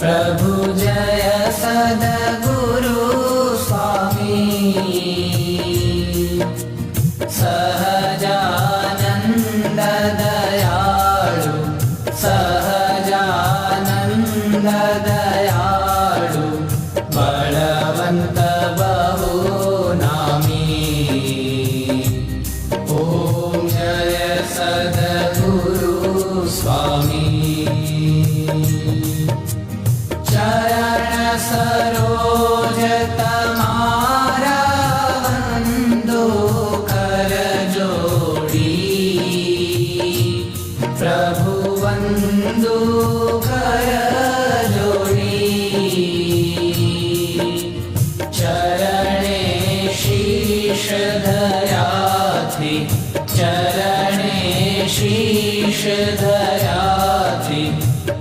प्रभु जय सद्गुरु स्वामी। सहजानन्द दयाळु सहजानन्द ಪ್ರಭುವಂದು ಕಯ ಜೋಡಿ ಚರಣೆ ಶೀರ್ಷಧಯಾತ್ರಿ ಚರಣೆ ಶೀರ್ಷಧಯಾತ್ರಿ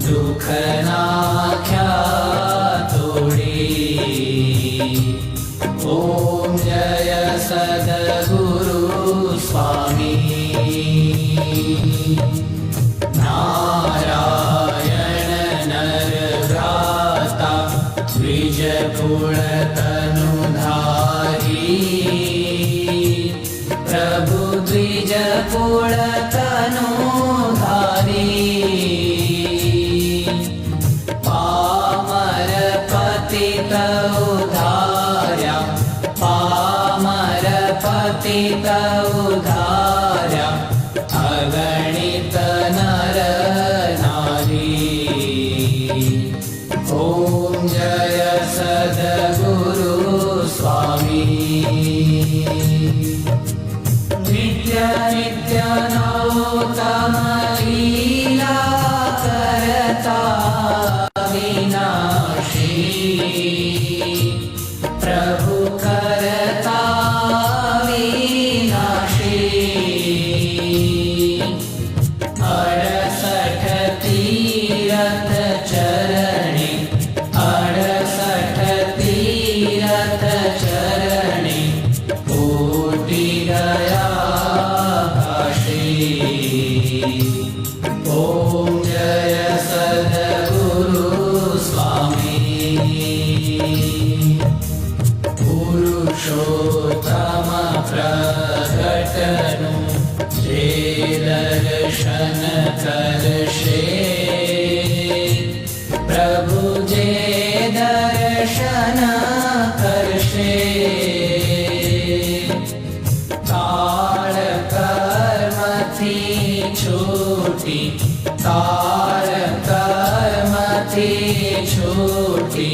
दुखनाख्या तोडे ॐ जय सदगुरु स्वामी द्विजकुलतनुधारी प्रभु द्विजकुलतनुधारी पामर पतित उधार्या। पामर पतित उधार्या। अगणित ॐ जय लीला करता विनाशी जे दर्शन करशे प्रभु जे दर्शन कर्मथी छोटी काळ कर्मथी छोटी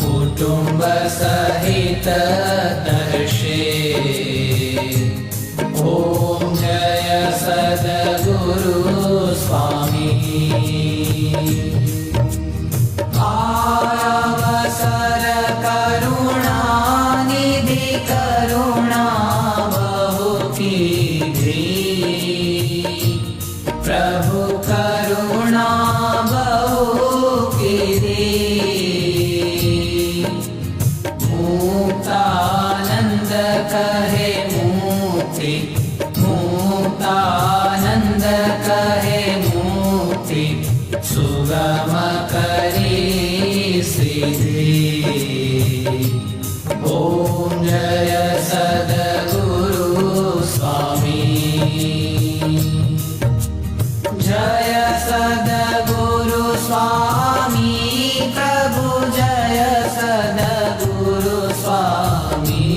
कुटुंब सहित दर्शे स्वामी आयावसर जय सदग स्वामी प्रभु जय सद स्वामी।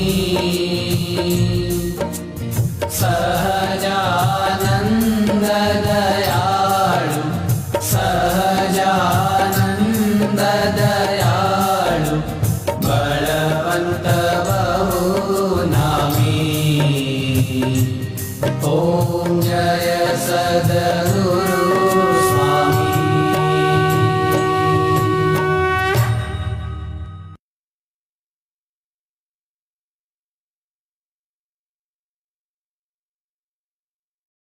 सहजानन्द दयालु सहजानन्द दयालु बलवन्तो नमी ॐ जय सद